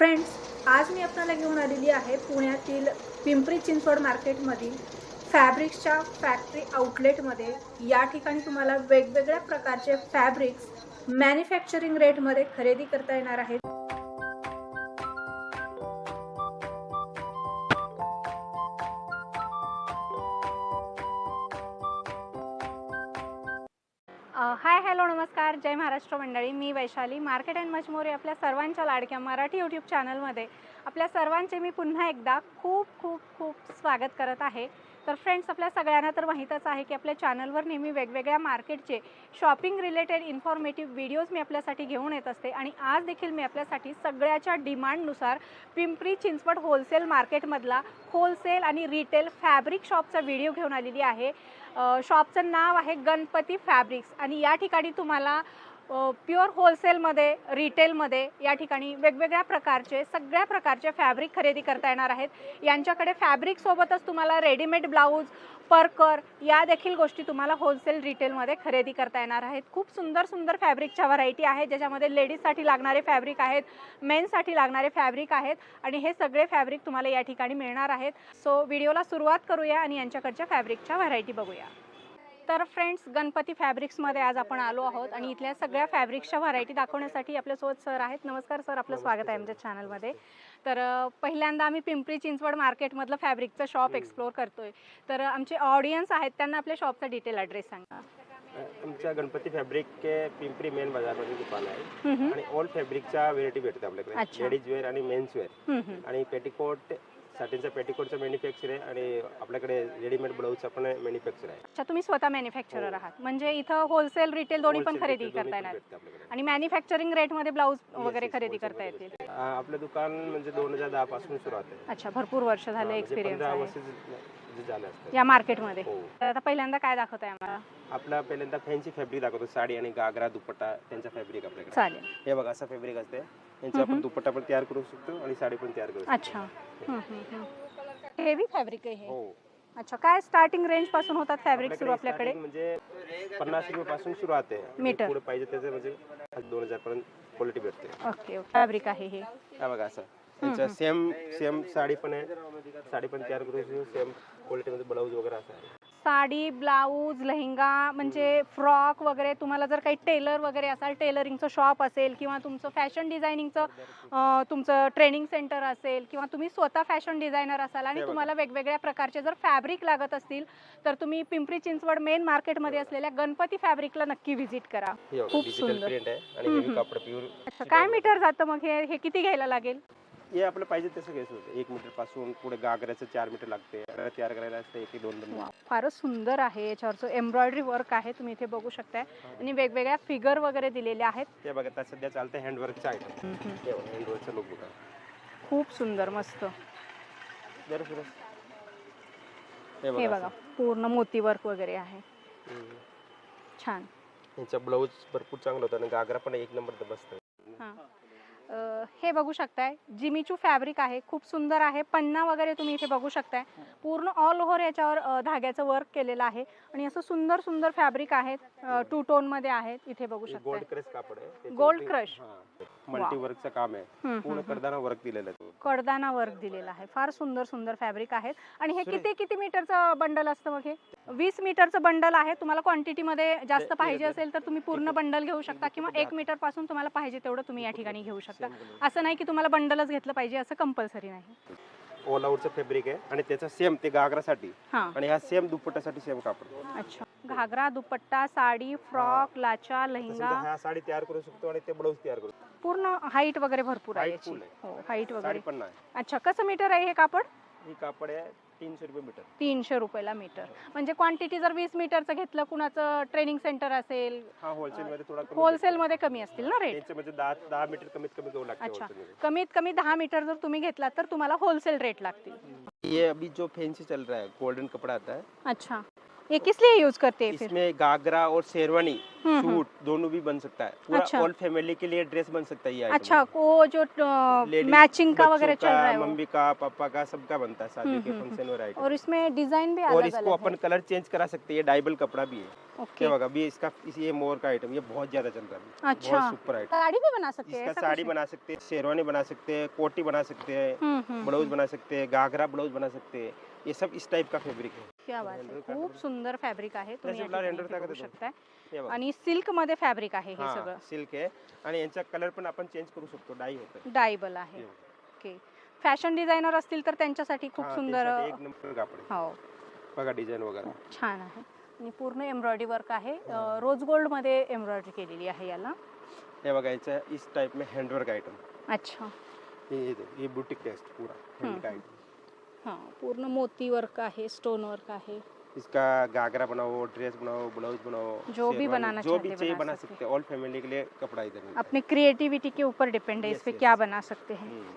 Friends आज मी आपल्याला घेऊन आलेली आहे पुण्यातील पिंपरी चिंचवड मार्केटमधील फॅब्रिक्सच्या फॅक्टरी आउटलेटमध्ये. या ठिकाणी तुम्हाला वेगवेगळ्या प्रकारचे फॅब्रिक्स मॅन्युफॅक्चरिंग रेटमध्ये खरेदी करता येणार आहेत. महाराष्ट्र मंडळी मी Vaishali. Market and much more आपल्या सर्वांच्या लाडक्या मराठी यूट्यूब चॅनलमध्ये. आपल्या सर्वांचे मी पुन्हा एकदा खूप खूप खूप स्वागत करत आहे. तर फ्रेंड्स आपल्या सगळ्यांना तर माहीतच आहे की आपल्या चॅनलवर नेहमी वेगवेगळ्या मार्केटचे शॉपिंग रिलेटेड इन्फॉर्मेटिव्ह व्हिडिओज मी आपल्यासाठी घेऊन येत असते आणि आज देखील मी आपल्यासाठी सगळ्याच्या डिमांडनुसार पिंपरी चिंचवड होलसेल मार्केटमधला होलसेल आणि रिटेल फॅब्रिक शॉपचा व्हिडिओ घेऊन आलेली आहे. शॉपचं नाव आहे गणपती फॅब्रिक्स आणि या ठिकाणी तुम्हाला प्युअर होलसेलमध्ये रिटेलमध्ये या ठिकाणी वेगवेगळ्या प्रकारचे सगळ्या प्रकारचे फॅब्रिक खरेदी करता येणार आहेत. यांच्याकडे फॅब्रिकसोबतच तुम्हाला रेडीमेड ब्लाऊज परकर या देखील गोष्टी तुम्हाला होलसेल रिटेलमध्ये खरेदी करता येणार आहेत. खूप सुंदर सुंदर फॅब्रिकच्या व्हरायटी आहेत ज्याच्यामध्ये लेडीजसाठी लागणारे फॅब्रिक आहेत मेनसाठी लागणारे फॅब्रिक आहेत आणि हे सगळे फॅब्रिक तुम्हाला या ठिकाणी मिळणार आहेत. सो व्हिडिओला सुरुवात करूया आणि यांच्याकडच्या फॅब्रिकच्या व्हरायटी बघूया. तर फ्रेंड्स गणपती फॅब्रिक्समध्ये आज आपण आलो आहोत आणि इथल्या सगळ्या फॅब्रिक्सच्या व्हरायटी दाखवण्यासाठी आपल्यासोबत सर आहेत. नमस्कार सर आपलं स्वागत आहे आमच्या चॅनलमध्ये. तर पहिल्यांदा आम्ही पिंपरी चिंचवड मार्केटमधलं फॅब्रिकचं शॉप एक्सप्लोअर करतोय. तर आमचे ऑडियन्स आहेत त्यांना आपल्या शॉपचा डिटेल ॲड्रेस सांगा. आमच्या गणपती फॅब्रिक के पिंपरी मेन बाजारमध्ये दुकान आहे. आणि ऑल फॅब्रिकच्या व्हेरायटी भेटते आपल्याकडे. लेडीज वेअर आणि मेन्स वेअर. आणि पेटिकोट साठींचा पेटिकोटचं मॅन्युफॅक्चर आहे आणि आपल्याकडे रेडीमेड ब्लाऊजचा पण मॅन्युफॅक्चर आहे. अच्छा तुम्ही स्वतः मॅन्युफॅक्चरर हो. आहात. म्हणजे इथं होलसेल रिटेल दोन्ही पण Wholesale खरेदी करता येणार. भेटते आपल्याकडे. आणि मॅन्युफॅक्चरिंग रेटमध्ये ब्लाऊज वगैरे yes, खरेदी wholesale करता मध्ये येतील. भेटते. आ, आपलं दुकान म्हणजे दोन हजार दहा पासून सुरुवात आहे. अच्छा भरपूर वर्ष हा, झाले म्हणजे एक्सपिरियन्स पंधरा आहे. वर्ष जे- जे झाले असतात या मार्केटमध्ये हो. तर आता पहिल्यांदा काय दाखवत आहे आम्हाला? आपला पहिल्यांदा फॅन्सी फॅब्रिक दाखवतो. साडी आणि गागरा दुपट्टा त्यांचा फॅब्रिक आपल्याकडे. चालेल. हे बघा असं फॅब्रिक असते यांचा. आपण दुपट्टा पण तयार करू शकतो आणि साडी पण तयार करू शकतो. अच्छा. हेवी फॅब्रिक आहे हे. हो. अच्छा काय स्टार्टिंग रेंजपासून होतात फॅब्रिक सुरू आपल्याकडे? starting म्हणजे पन्नास रुपये पासून सुरुवात आहे. मीटर. पुढे पाहिजे त्याचे म्हणजे दोन हजार पर्यंत क्वालिटी भेटते. ओके फॅब्रिक आहे हे. हा बघा असं. त्यांचं सेम सेम साडी पण आहे. साडी पण तयार करू शकतो. सेम क्वालिटीमध्ये ब्लाऊज वगैरे असं आहे. साडी ब्लाऊज लेहंगा म्हणजे फ्रॉक वगैरे तुम्हाला जर काही टेलर वगैरे असाल टेलरिंगचं शॉप असेल किंवा तुमचं फॅशन डिझायनिंगचं तुमचं ट्रेनिंग सेंटर असेल किंवा तुम्ही स्वतः फॅशन डिझायनर असाल आणि. तुम्हाला वेगवेगळ्या प्रकारचे जर फॅब्रिक लागत असतील तर तुम्ही पिंपरी चिंचवड मेन मार्केटमध्ये असलेल्या गणपती फॅब्रिकला नक्की व्हिजिट करा. खूप सुंदर. काय मीटर जातं मग? हे किती घ्यायला लागेल? हे आपलं पाहिजे तसं घ्यायचं होतं. एक मीटरपासून पुढे गागऱ्याचं चार मीटर लागते. गागरा तयार करायला असते एक दोन दोन फारच सुंदर आहे. याच्यावरचं एम्ब्रॉयडरी वर्क आहे तुम्ही इथे बघू शकताय. आणि वेगवेगळ्या फिगर वगैरे दिलेले आहेत. हे बघा आता सध्या चालतं हँडवर्कचं आयटम हे हँडवर्कचं लुक बघा खूप सुंदर मस्त. हे बघा पूर्ण मोती वर्क वगैरे आहे. छान. यांचा ब्लाऊज भरपूर चांगला होता आणि गागरा पण एक नंबर बसतं हां बघू शकताय. जिमीचू फॅब्रिक आहे खूप सुंदर आहे. पन्ना वगैरे तुम्ही इथे बघू शकताय. पूर्ण ऑल ओव्हर याच्यावर धाग्याचं वर्क केलेलं आहे. आणि असं सुंदर सुंदर फॅब्रिक आहेत टू टोनमध्ये आहेत. इथे बघू शकताय. गोल्ड क्रश काम आहे. पूर्ण वर्क दिलेलं आहे. कडदाना वर्क दिलेला आहे. फार सुंदर सुंदर फॅब्रिक आहेत. आणि हे. किती किती मीटरचं बंडल असतं मग हे? वीस मीटरचं बंडल आहे. तुम्हाला क्वांटिटीमध्ये जास्त ते- पाहिजे असेल तर तुम्ही पूर्ण बंडल घेऊ शकता किंवा एक मीटरपासून तुम्हाला पाहिजे तेवढं तुम्ही या ठिकाणी घेऊ शकता. असं नाही की तुम्हाला बंडलच घेतलं पाहिजे असं कंपल्सरी नाही. ऑल आउटचं फॅब्रिक आहे. आणि त्याचा सेम ते गागरासाठी आणि हा सेम दुपट्ट्यासाठी सेम कापड. अच्छा. घागरा दुपट्टा साडी फ्रॉक लाचा लेहंगा. हा साडी तयार करू शकतो आणि ते ब्लाऊज तयार करू शकतो. पूर्ण हाईट वगैरे भरपूर आहे Height याची. full आहे. हो हाईट साडी वगैरे. पण नाही. अच्छा कसं मीटर आहे हे कापड? ही कापड आहे तीनशे रुपये मीटर. तीनशे रुपयाला मीटर. म्हणजे क्वांटिटी जर वीस मीटरचं घेतलं कुणाचं ट्रेनिंग सेंटर असेल? हा होलसेल मध्ये थोडा कमी होलसेल. मध्ये कमी असतील ना रेट त्यांचे म्हणजे दहा दहा मीटर कमीत कमी लागते अच्छा. मध्ये. कमीत कमी दहा मीटर जर तुम्ही घेतलात तर तुम्हाला होलसेल रेट लागतील. ये अभी जो फैंसी चल रहा है गोल्डन कपड़ा आता है. अच्छा. ये किस लिए यूज़ करते हैं इसमें गागरा और शेरवानी हम्म, हम्म। सूट दोनों भी बन सकता है। पूरा अच्छा। ऑल फैमिली के लिए ड्रेस बन सकता है अच्छा वो जो मैचिंग का वगैरह चल रहा है मम्मी का पापा का सबका बनता है शादी हम्म, के फ़ंक्शन और और इसमें डिज़ाइन भी और इसको अपन कलर चेंज करा सकते हैं डाइबल कपड़ा भी है। ओके क्या होगा अभी इसका इस ये मोर का आइटम ये बहुत ज़्यादा चल रहा है। अच्छा। बहुत सुपर आइटम साड़ी भी बना सकते हैं साड़ी? बना सकते हैं शेरवानी बना सकते हैं कोटी बना सकते हैं ब्लाउज। बना सकते हैं गागरा ब्लाउज बना सकते हैं ये सब इस टाइप का फेब्रिक है। क्या बात आहे खूप. सुंदर फॅब्रिक आहे. तुम्ही या ब्लाउज ठिकाणी handle इथे टाकत बघू होतो. शकताय. हे बघा. आणि सिल्कमध्ये फॅब्रिक आहे हे हा सगळं. सिल्क आहे. आणि यांचा कलर पण आपण चेंज करू शकतो. डाई होतं डायबल आहे. ओके फॅशन डिझायनर असतील तर त्यांच्यासाठी खूप हा, सुंदर एक नंबर कापड. आहे. हो. बघा डिझाईन वगैरे. छान आहे. आणि पूर्ण एम्ब्रॉयडरी वर्क आहे. रोज गोल्डमध्ये एम्ब्रॉयडरी केलेली आहे याला. हे बघा याचा इस टाइप में हैंडवर्क आइटम अच्छा. ये बुटीक टेस्ट पूरा. हैंड का हम्म. आइटम हाँ पूर्ण मोती वर्क आहे स्टोन वर्क आहे. इसका गागरा बनाओ ड्रेस बनाओ ब्लाउज बनाओ जो भी बनाना जो भी चाहिए बना सकते। हैं। ऑल फैमिली के लिए कपड़ा इधर है। अपनी क्रिएटिविटी के ऊपर डिपेंड है इस पे क्या बना सकते हैं। हम्म.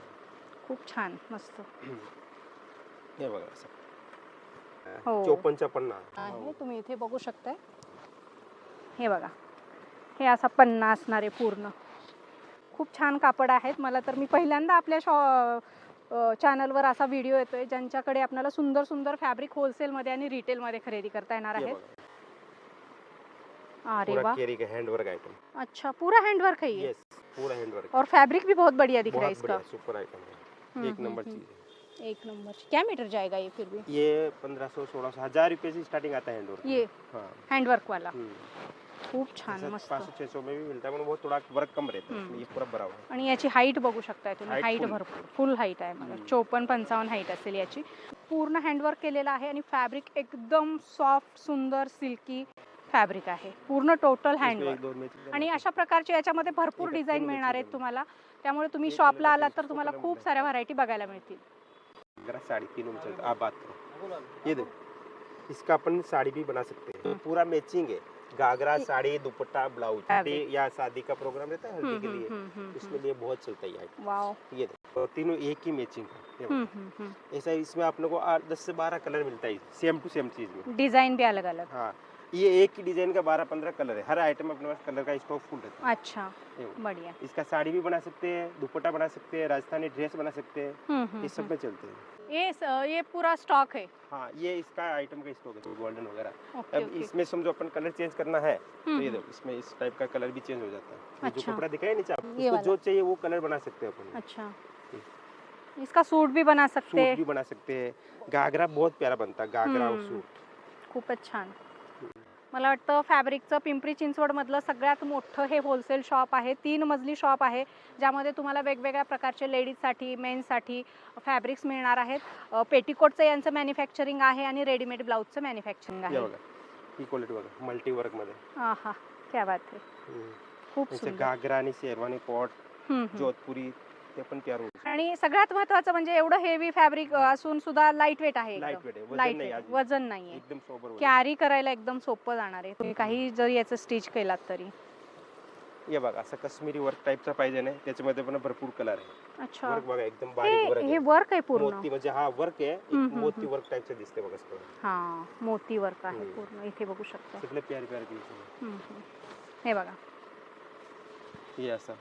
खूप छान मस्त। हे बघा असं हो. चोपनचा पन्ना आहे तुम्ही इथे बघू शकताय. हे बघा. हे असा पन्ना असणार आहे पूर्ण. खूप छान कापड आहेत. मला तर मी पहिल्यांदा आपल्या शॉ चॅनलवर असा व्हिडिओ येतोय ज्यांच्याकडे आपल्याला सुंदर सुंदर फॅब्रिक होलसेलमध्ये आणि रिटेलमध्ये खरेदी करता येणार ये आहे अरे वाह हैंडवर्क आइटम अच्छा पूरा हैंडवर्क है? ये यस पूरा हैंडवर्क और फैब्रिक भी बहुत बढ़िया दिख रहा है इसका. सुपर आइटम है. हम्म, एक हम्म, नंबर हम्म। चीज़ है. एक नंबर क्या मीटर जाएगा ये फिर भी? ये पंद्रह सौ सोलह सौ हज़ार रुपए से स्टार्टिंग आता है हैंडवर्क ये हाँ. हैंडवर्क वाला. हम्म. खूप छान मस्त. पाँच सौ छह सौ में भी मिलता है मगर वो थोड़ा वर्क कम रहता. है ये पूरा है आणि याची हाईट बघू शकताय तुम्ही. Height height full. भरपूर. फुल हाईट आहे मला. हम्म. चोपन्न पंचावन्न हाईट असेल याची. पूर्ण हँडवर्क केलेलं आहे आणि फॅब्रिक एकदम सॉफ्ट सुंदर सिल्की फॅब्रिक आहे. पूर्ण टोटल इसमें एक हँडवर्क दो आणि अशा प्रकारचे याच्यामध्ये भरपूर एक डिझाईन मिळणार आहेत तुम्हाला. त्यामुळे तुम्ही एक शॉपला आलात तर तुम्हाला खूप साऱ्या व्हरायटी बघायला मिळतील. जरा साड़ी तीनों में चलता आप बात करो. ये देखो. इसका अपन साड़ी भी बना सकते हैं. पूरा मैचिंग है. घाघरा साड़ी दुपट्टा ब्लाउज या शादी का प्रोग्राम रहता है हल्दी के लिए। इसमें लिए बहुत चलता है ये और तीनों एक ही मैचिंग है हम्म। हम्म, हम्म. ऐसा इसमें आप लोगों को आठ दस से बारह कलर मिलता है सेम टू सेम चीज़ में। डिज़ाइन भी अलग अलग हाँ ये एक ही डिज़ाइन का बारह पंद्रह कलर है। हर आइटम अपने पास कलर का स्टॉक फुल रहता अच्छा है देखो। बढ़िया। इसका साड़ी भी बना सकते हैं दुपट्टा बना सकते हैं राजस्थानी ड्रेस बना सकते हैं हम्म, हम्म, ये सब में चलते हैं। हम्म. ये स- ये पूरा स्टॉक है। हाँ ये इसका आइटम का स्टॉक है गोल्डन वगैरह। अब इसमें समझो अपन कलर चेंज करना है तो हम्म, ये हम्म. देखो इसमें इस टाइप का कलर भी चेंज हो जाता है। अच्छा। जो। कपड़ा दिखाया नीचे आप ये जो चाहिए वो कलर बना सकते हैं अपन। अच्छा। इसका सूट भी बना सकते हैं। सूट भी बना सकते हैं। घाघरा बहुत प्यारा बनता है घाघरा और सूट सूट अच्छा। छान मला वाटतं फॅब्रिकचं पिंपरी चिंचवडमधलं सगळ्यात मोठं हे होलसेल शॉप आहे. तीन मजली शॉप आहे ज्यामध्ये तुम्हाला वेगवेगळ्या प्रकारचे लेडीजसाठी मेन्ससाठी फॅब्रिक्स मिळणार आहेत. पेटीकोटचं यांचं मॅन्युफॅक्चरिंग आहे आणि रेडीमेड ब्लाऊजचं मॅन्युफॅक्चरिंग आहे. ही क्वालिटी बघा. मल्टी वर्कमध्ये. हा हा क्या बात आहे. खूप घागरा आणि शेरवानी पॉट. जोधपुरी ते पण तयार आणि सगळ्यात महत्वाचं म्हणजे एवढं हेवी फॅब्रिक असून सुद्धा लाइट वेट आहे लाइट. वेट आहे. वजन लाइट नाही वेट आज वजन नाहीये. एकदम सोबर वजन. कॅरी करायला एकदम सोपं जाणार आहे. तुम्ही काही जरी याचं स्टिच केलात तरी. हे बघा असं काश्मीरी वर्क टाईपचा पाहिजे नाही. त्याच्यामध्ये पण भरपूर कलर आहे. अच्छा. वर्क बघा एकदम बारीक वर्क हे हे आहे वर्क आहे पूर्ण. मोती म्हणजे हा वर्क आहे. एक हम्म, हम्म, मोती. वर्क टाईपचं दिसते बघा सगळं. हा मोती वर्क आहे हम्म. पूर्ण. इथे बघू शकता. सगळे प्यारे प्यारे. हे बघा. हे असं.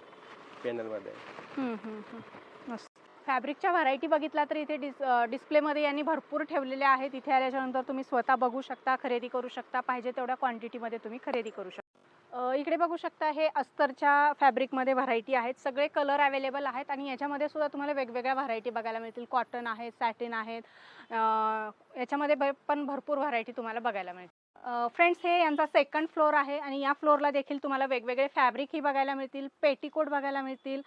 पॅनलमध्ये हम्म, हम्म, हम्म. मस्त. फॅब्रिकच्या व्हरायटी बघितला तर इथे डिस डिस्प्लेमध्ये यांनी भरपूर ठेवलेल्या आहेत. इथे आल्याच्यानंतर तुम्ही स्वतः बघू शकता खरेदी करू शकता. पाहिजे तेवढ्या क्वांटिटीमध्ये तुम्ही खरेदी करू शकता. अ, इकडे बघू शकता हे अस्तरच्या फॅब्रिकमध्ये व्हरायटी आहेत. सगळे कलर अवेलेबल आहेत आणि याच्यामध्ये सुद्धा तुम्हाला वेगवेगळ्या व्हरायटी बघायला मिळतील. कॉटन आहेत सॅटिन आहेत. अ, याच्यामध्ये पण भरपूर व्हरायटी तुम्हाला बघायला मिळतील. फ्रेंड्स हे यांचा सेकंड फ्लोअर आहे आणि या फ्लोअरला देखील तुम्हाला वेगवेगळे फॅब्रिक ही बघायला मिळतील पेटीकोट बघायला मिळतील.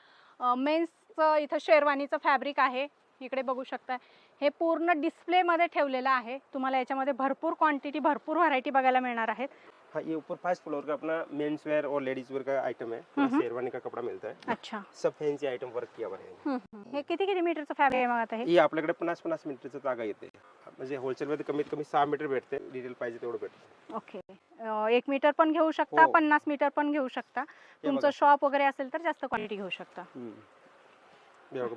मेन्सचं इथं शेरवानीचं फॅब्रिक आहे. इकडे बघू शकता. हे पूर्ण डिस्प्लेमध्ये ठेवलेलं आहे. तुम्हाला याच्यामध्ये भरपूर क्वांटिटी भरपूर व्हरायटी बघायला मिळणार आहेत. हाँ ये ऊपर फर्स्ट फ्लोर का अपना मेंस वेयर और लेडीज वेयर का आइटम है पूरा हम्म। शेरवानी का कपड़ा मिलता है अच्छा. सब फॅन्सी आइटम वर्क किया हुआ है. हे किती किती मीटरचं फॅब्रिक आहे मग आता हे? हे आपल्याकडे पन्नास पन्नास मीटरचं जागा येते. म्हणजे होलसेलमध्ये कमीत कमी सहा मीटर भेटते. डिटेल पाहिजे तेवढं भेटतं. ओके. अ, एक मीटर पण घेऊ शकता हो. पन्नास मीटर पण घेऊ शकता. हे तुमचं. शॉप वगैरे असेल तर जास्त क्वांटिटी घेऊ शकता.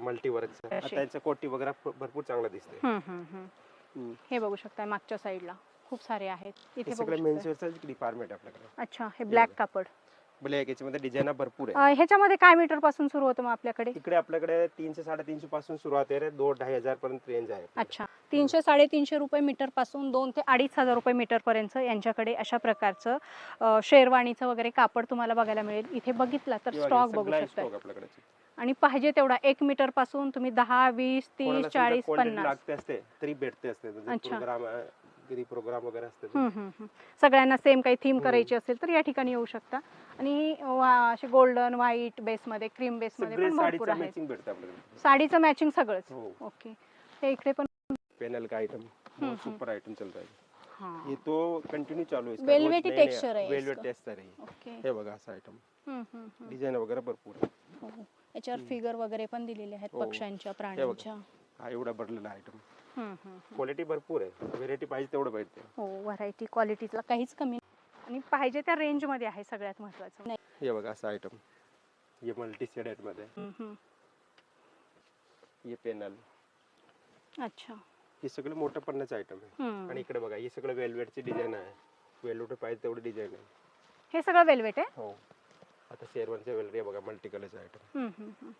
मल्टी वर्कचं अशी. आता यांचं कोटी वगैरे भ- भरपूर चांगला दिसते हम्म, हम्म, हम्म. हे बघू शकता मागच्या साईडला खूप सारे आहेत. हे इथे बघू. वेअरचं डिपार्टमेंट आहे आपल्याकडे. अच्छा हे ब्लॅक. कापड. ब्लॅक याच्यामध्ये डिझाईन भरपूर आहे. अं, ह्याच्यामध्ये काय मीटरपासून सुरू होतं मग आपल्याकडे? इकडे आपल्याकडे तीनशे साडेतीनशे पासून सुरुवात आहे दोन ढाई हजार पर्यंत रेंज आहे. अच्छा. तीनशे साडेतीनशे रुपये मीटरपासून दोन ते अडीच हजार रुपये मीटर पर्यंत यांच्याकडे अशा प्रकारचं अं, शेरवानीचं वगैरे कापड तुम्हाला बघायला मिळेल. इथे बघितला तर स्टॉक बघू सगळा शकता stock आपल्याकडे आणि पाहिजे तेवढा एक मीटरपासून तुम्ही दहा वीस तीस समजा चाळीस quantity पन्नास. लागते असते तरी भेटते असते. अच्छा. म्हणजे प्रोग्राम कधी प्रोग्राम वगैरे असते तर. हम्म, हम्म, हम्म. सगळ्यांना सेम काही थीम हम्म. करायची असेल तर या ठिकाणी येऊ शकता. आणि वा- असे गोल्डन व्हाईट बेसमध्ये क्रीम बेसमध्ये सगळे पण भरपूर साडीचं आहेत. मॅचिंग भेटतं आपल्याकडे साडीचं मॅचिंग सगळंच. हो. ओके हे इकडे पण पेनल का आइटम बहुत सुपर आइटम चल रहा है. हा ये तो कंटिन्यू चालू है इसका Velvety texture है वेलवेट इसका. टेक्सचर है ओके हे बघा असं आइटम हम्म, हम्म, हम्म. डिझाईन वगैरे भरपूर आहे. हो. याच्यावर फिगर वगैरे पण दिलेले आहेत हो. पक्ष्यांच्या प्राण्यांच्या. हा एवढा भरलेला हम्म. क्वालिटी भरपूर आहे. व्हेरायटी पाहिजे तेवढं पाहिजे हो व्हरायटी क्वालिटीला काहीच कमी नाही. आणि पाहिजे त्या रेंजमध्ये आहे सगळ्यात महत्वाचं. नाही. हे बघा असं आइटम हे मल्टी शेडेडमध्ये. हम्म. हे पेनल अच्छा. हे सगळं मोठं पन्नाचं आइटम आहे. हम्म. आणि इकडे बघा हे सगळं वेलवेटची डिझाईन आहे. वेलवेट पाहिजे तेवढी डिझाईन आहे. हे सगळं वेलवेट आहे? हो. आता शेरवानचे वेलरे बघा मल्टी कलरचे हम्म, हम्म, हम्म.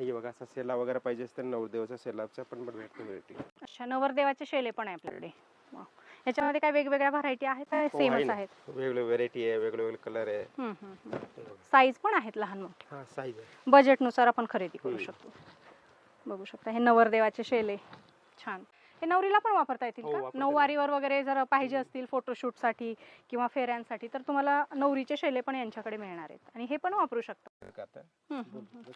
हे बघा असा सेला वगैरे पाहिजे असतं नवरदेवाचा सेलाचा पण भेटतो व्हेरायटी अच्छा नवरदेवाचे शेले पण आहे आपल्याकडे वा. याच्यामध्ये काय वेगवेगळ्या व्हरायटी आहेत का हो, आहे सेमच ना. आहेत वेगवेगळे व्हेरायटी आहे वेगळे वेगळे कलर आहे हम्म, हम्म, हम्म. हे बघा. साईज पण आहेत लहान मोठे हा साईज आहे बजेटनुसार आपण खरेदी करू हम्म. शकतो बघू शकता हे नवरदेवाचे शेले छान हे नवरीला पण वापरता येतील हो, का? वापरता नऊवारीवर वगैरे जर पाहिजे असतील फोटोशूटसाठी किंवा फेऱ्यांसाठी तर तुम्हाला नवरीचे शेले पण यांच्याकडे मिळणार आहेत. आणि हे पण वापरू शकता.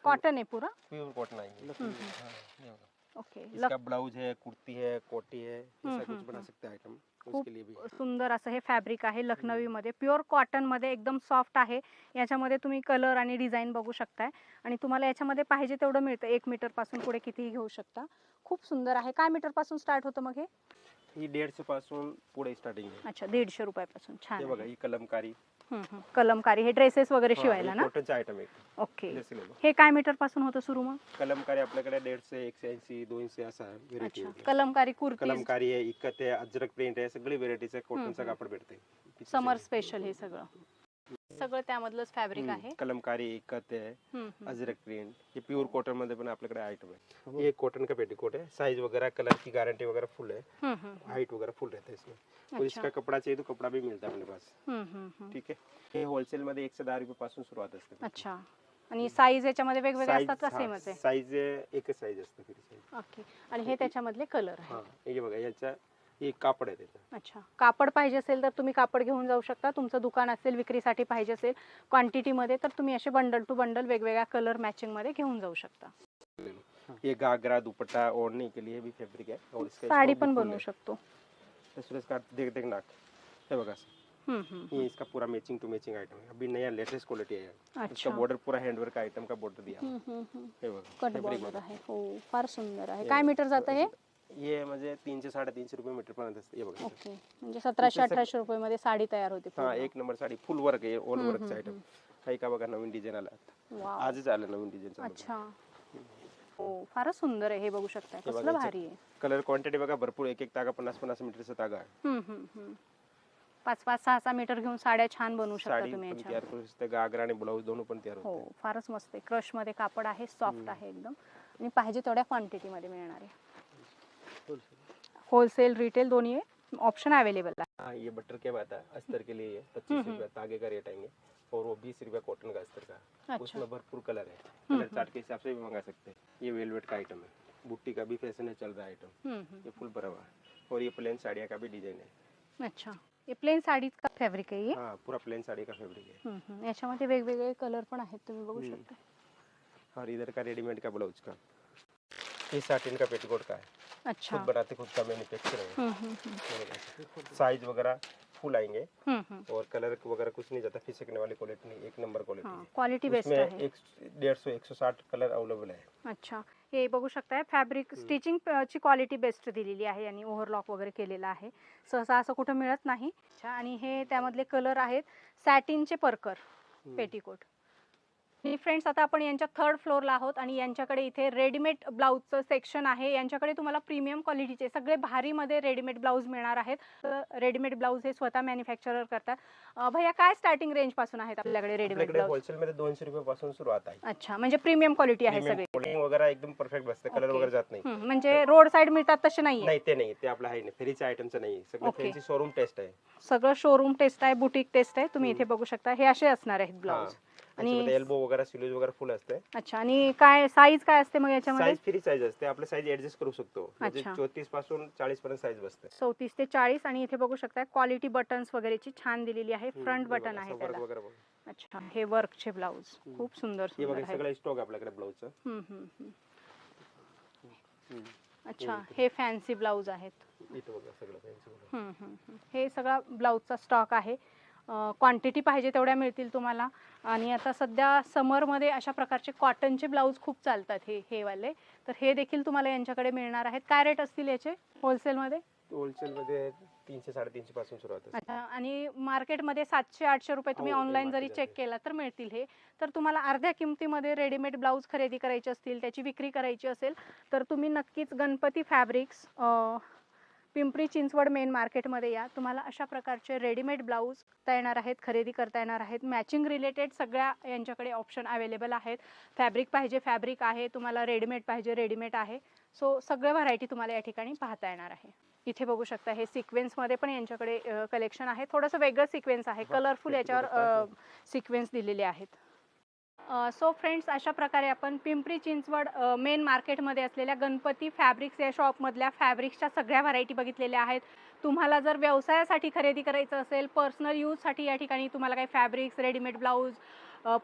कॉटन आहे पुरा. प्योर कॉटन आएंगे हम्म, हाँ, ये होगा। ओके इसका ब्लाउज है कुर्ती है कोटी है ऐसा कुछ बना. सकते हैं आइटम खूप उसके लिए भी। सुंदर असं हे फॅब्रिक आहे लखनवीमध्ये. प्युअर कॉटनमध्ये एकदम सॉफ्ट आहे. याच्यामध्ये तुम्ही कलर आणि डिझाईन बघू शकताय. आणि तुम्हाला याच्यामध्ये पाहिजे तेवढं मिळतं. एक मीटरपासून पुढे कितीही घेऊ शकता. खूप सुंदर आहे. काय मीटरपासून स्टार्ट होतं मग हे? ही दीडशे पासून पुढे स्टार्टिंग आहे. अच्छा दीडशे रुपयापासून. छान हे. बघा ही कलमकारी. हम्म, हम्म. कलमकारी हे ड्रेसेस वगैरे शिवायला ना? कॉटनचे आयटम आहे ओके. हे काय मीटरपासून होतं सुरू मग? कलमकारी आपल्याकडे दीडशे एकशे ऐंशी दोनशे असा व्हेरायटी अच्छा. कलमकारी कुर्ती. कलमकारी आहे इकत आहे अजरक प्रिंट आहे सगळी व्हेरायटीचं कॉटनचं हम्म. कापड भेटते. समर स्पेशल हे सगळं. सगळं त्यामधलंच फॅब्रिक आहे. कलमकारी इकत आहे. अजरक प्रिंट हे प्योर कॉटनमध्ये पण आपल्याकडे आइटम है. ये कॉटन का पेटीकोट है साइज वगैरह कलर की गारंटी वगैरह फुल है हम्म, हम्म, हाइट वगैरह फुल रहता है इसमें इसका कपड़ा चाहिए तो कपड़ा भी मिलता है अपने पास हम्म, हम्म, हम्म. ठीक है हे होलसेल मध्ये एकशे दहा रुपये पासून सुरुवात असते. अच्छा. आणि साईज याच्यामध्ये वेगवेगळे असतात का सेमच आहे? साईज एकच साईज असतं. ओके. आणि हे त्याच्यामधले कलर आहे. हा हे बघा याचा हे कापड आहे त्याचं अच्छा. कापड पाहिजे असेल तर तुम्ही कापड घेऊन जाऊ शकता. तुमचं दुकान असेल विक्रीसाठी पाहिजे असेल क्वांटिटीमध्ये तर तुम्ही असे बंडल टू बंडल वेगवेगळ्या कलर मॅचिंगमध्ये घेऊन जाऊ शकता. ये घाघरा दुपट्टा ओढ़ने के लिए भी फैब्रिक है और इसका साडी पण बनवू. शकतो. तसं इसका देख देख नाक. हे बघा हम्म, हम्म. ये इसका पूरा मैचिंग टू मैचिंग आइटम है. अभी नया लेटेस्ट क्वालिटी है. इसका अच्छा. बॉर्डर पूरा हैंडवर्क आइटम का बॉर्डर दिया. हम्म, हम्म, हम्म. हे बघा. कट fabric बॉर्डरमध्ये. आहे. हो फार सुंदर आहे. काय बघा. मीटर जातं हे? ये म्हणजे तीनशे साडेतीनशे रुपये मीटर पर्यंत असते. हे बघा. ओके. म्हणजे सतराशे अठराशे रुपये मध्ये साडी तयार होते हा. एक नंबर साडी. फुल वर्क आहे ऑल वर्कचं आयटम काही का बघा नवीन डिझाईन आला. आता. वाव. आजच आलं नवीन डिझाईन अच्छा. हो फारच सुंदर आहे हे बघू शकता हे कसलं भारी आहे. कलर क्वांटिटी बघा भरपूर एक एक तागा पन्नास पन्नास मीटरचा तागा. आहे हम्म, हम्म, हम्म. पाच पाच सहा सहा मीटर घेऊन साड्या छान बनवू शकता साडी तुम्ही पण याच्या तयार करू शकते. गागरा आणि ब्लाऊज दोन्ही पण तयार हो होते फारच मस्त आहे. क्रशमध्ये कापड आहे सॉफ्ट. आहे एकदम. आणि पाहिजे तेवढ्या क्वांटिटी मध्ये मिळणार आहे. होलसेल रिटेल दोन्ही ऑप्शन अवेलेबल आहे. हाँ ये बटर के बाद अस्तर के लिए पच्चीस। रुपया तागे का रेट आएंगे और वो बीस रुपया कॉटन का अस्तर का। अच्छा। उसमें भरपूर कलर है। कलर चार्ट के हिसाब से भी मंगा सकते हैं। ये वेलवेट का आइटम है। बुट्टी का भी फैशन है चल रहा है आइटम. ये फुल भरा हुआ है। और ये प्लेन साड़ियाँ का भी डिजाइन है। अच्छा। हे प्लेन साडीज का फॅब्रिक आहे हे हाँ पूरा प्लेन साड़ी का फैब्रिक है। हम्म, हम्म. याच्यामध्ये वेगवेगळे कलर पण आहेत तुम्ही बघू हम्म. शकता. और इधर का रेडीमेड का ब्लाउज का? ये साटिन का पेटीकोट का है। अच्छा। खुद बनाते खुद का मैन्युफैक्चर है. साइज वगैरह फुल आएंगे. और कलर वगैरह कुछ नहीं जाता फिसकने वाली क्वालिटी नहीं एक नंबर क्वालिटी हा है। क्वालिटी बेस्ट आहे एक डेढ़ सौ एक सौ साठ कलर अवेलेबल है। अच्छा हे बघू शकताय फॅब्रिक. स्टिचिंग ची क्वालिटी बेस्ट दिलेली आहे आणि ओव्हरलॉक वगैरे केलेला आहे. सहसा असं कुठं मिळत नाही. अच्छा आणि हे त्यामधले कलर आहेत सॅटिनचे परकर. पेटीकोट आणि फ्रेंड्स आता आपण यांच्या थर्ड फ्लोअरला आहोत आणि यांच्याकडे इथे रेडीमेड ब्लाऊजचं सेक्शन आहे. यांच्याकडे तुम्हाला प्रीमियम क्वालिटीचे सगळे भारीमध्ये रेडीमेड ब्लाऊज मिळणार आहेत. रेडीमेड ब्लाऊज हे स्वतः मॅन्युफॅक्चरर करतात. भैया काय स्टार्टिंग रेंजपासून आहेत आपल्याकडे रेडीमेड ब्लाऊज होलसेल मध्ये दोनशे रुपये पासून सुरुवात आहे. अच्छा म्हणजे प्रीमियम क्वालिटी आहे सगळी. वगैरे एकदम परफेक्ट बसते. कलर. वगैरे जात नाही. म्हणजे रोड साईड मिळतात तसे नाही ते नाही. ते आपलं आहे नाही. फेरीच्या आयटमचं नाही सगळं शोरूम टेस्ट आहे. सगळं शोरूम टेस्ट आहे बुटीक टेस्ट आहे. तुम्ही इथे बघू शकता. हे असे असणार आहेत ब्लाऊज आणि एल्बो वगैरे सिल्यूज वगैरे फुल असते. अच्छा आणि काय साईज काय असते मग याच्यामध्ये? साईज फ्री साईज असते. आपलं साईज ऍडजस्ट करू शकतो. म्हणजे अच्छा. चौतीसपासून चाळीस पर्यंत साईज बसते. चौतीस ते चाळीस आणि इथे बघू शकता क्वालिटी बटन्स वगैरेची छान दिलेली आहे. हम्म, फ्रंट हे बटन आहे असं work त्याला. वगैरे बघा. अच्छा हे वर्कचे ब्लाऊज खूप सुंदर हे सुंदर बघा आहे. सगळं स्टॉक आपल्याकडे ब्लाऊजचं हम्म, हम्म, हम्म. अच्छा हे फॅन्सी ब्लाऊज आहेत. इथं बघा सगळं. हम्म, हम्म, हम्म. हे सगळा ब्लाऊजचा स्टॉक आहे. क्वांटिटी पाहिजे तेवढ्या मिळतील तुम्हाला. आणि आता सध्या समरमध्ये अशा प्रकारचे कॉटनचे ब्लाऊज खूप चालतात हे हे वाले. तर हे देखील तुम्हाला यांच्याकडे मिळणार आहेत. काय रेट असतील याचे होलसेलमध्ये होलसेल मध्ये तीनशे साडेतीनशे पासून सुरुवात असते. अच्छा आणि मार्केटमध्ये सातशे आठशे रुपये तुम्ही हो, ते ऑनलाईन जरी market चेक आहे. केला तर मिळतील हे. तर तुम्हाला अर्ध्या किमतीमध्ये रेडीमेड ब्लाऊज खरेदी करायचे असतील त्याची विक्री करायची असेल तर तुम्ही नक्कीच गणपती फॅब्रिक्स पिंपरी चिंचवड मेन मार्केटमध्ये या. तुम्हाला अशा प्रकारचे रेडीमेड ब्लाऊज येणार आहेत खरेदी करता येणार आहेत. मॅचिंग रिलेटेड सगळ्या यांच्याकडे ऑप्शन अवेलेबल आहेत. फॅब्रिक पाहिजे फॅब्रिक आहे. तुम्हाला रेडीमेड पाहिजे रेडीमेड आहे. सो सगळ्या व्हरायटी तुम्हाला या ठिकाणी पाहता येणार आहे. इथे बघू शकता हे सिक्वेन्समध्ये पण यांच्याकडे कलेक्शन आहे. थोडंसं वेगळं सिक्वेन्स आहे. कलरफुल याच्यावर. सिक्वेन्स दिलेले आहेत. सो फ्रेंड्स अशा प्रकारे आपण पिंपरी चिंचवड मेन मार्केटमध्ये असलेल्या गणपती फॅब्रिक्स या शॉपमधल्या फॅब्रिक्सच्या सगळ्या व्हरायटी बघितलेल्या आहेत. तुम्हाला जर व्यवसायासाठी खरेदी करायचं असेल पर्सनल यूजसाठी या ठिकाणी तुम्हाला काही फॅब्रिक्स रेडीमेड ब्लाऊज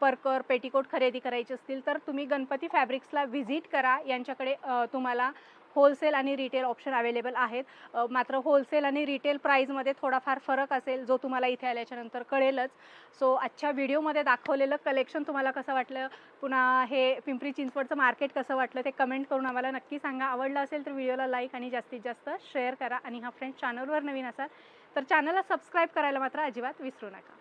परकर पेटीकोट खरेदी करायचे असतील तर तुम्ही गणपती फॅब्रिक्सला व्हिजिट करा. यांच्याकडे तुम्हाला होलसेल आणि रिटेल ऑप्शन अवेलेबल आहेत. मात्र होलसेल आणि रिटेल प्राईजमध्ये थोडाफार फरक असेल जो तुम्हाला इथे आल्याच्यानंतर कळेलच. सो आजच्या व्हिडिओमध्ये दाखवलेलं कलेक्शन तुम्हाला कसं वाटलं? पुन्हा हे पिंपरी चिंचवडचं मार्केट कसं वाटलं? ते कमेंट करून आम्हाला नक्की सांगा. आवडलं असेल तर व्हिडिओला लाईक आणि जास्तीत जास्त शेअर करा. आणि हा फ्रेंड चॅनलवर नवीन असाल तर चॅनलला सबस्क्राईब करायला मात्र अजिबात विसरू नका.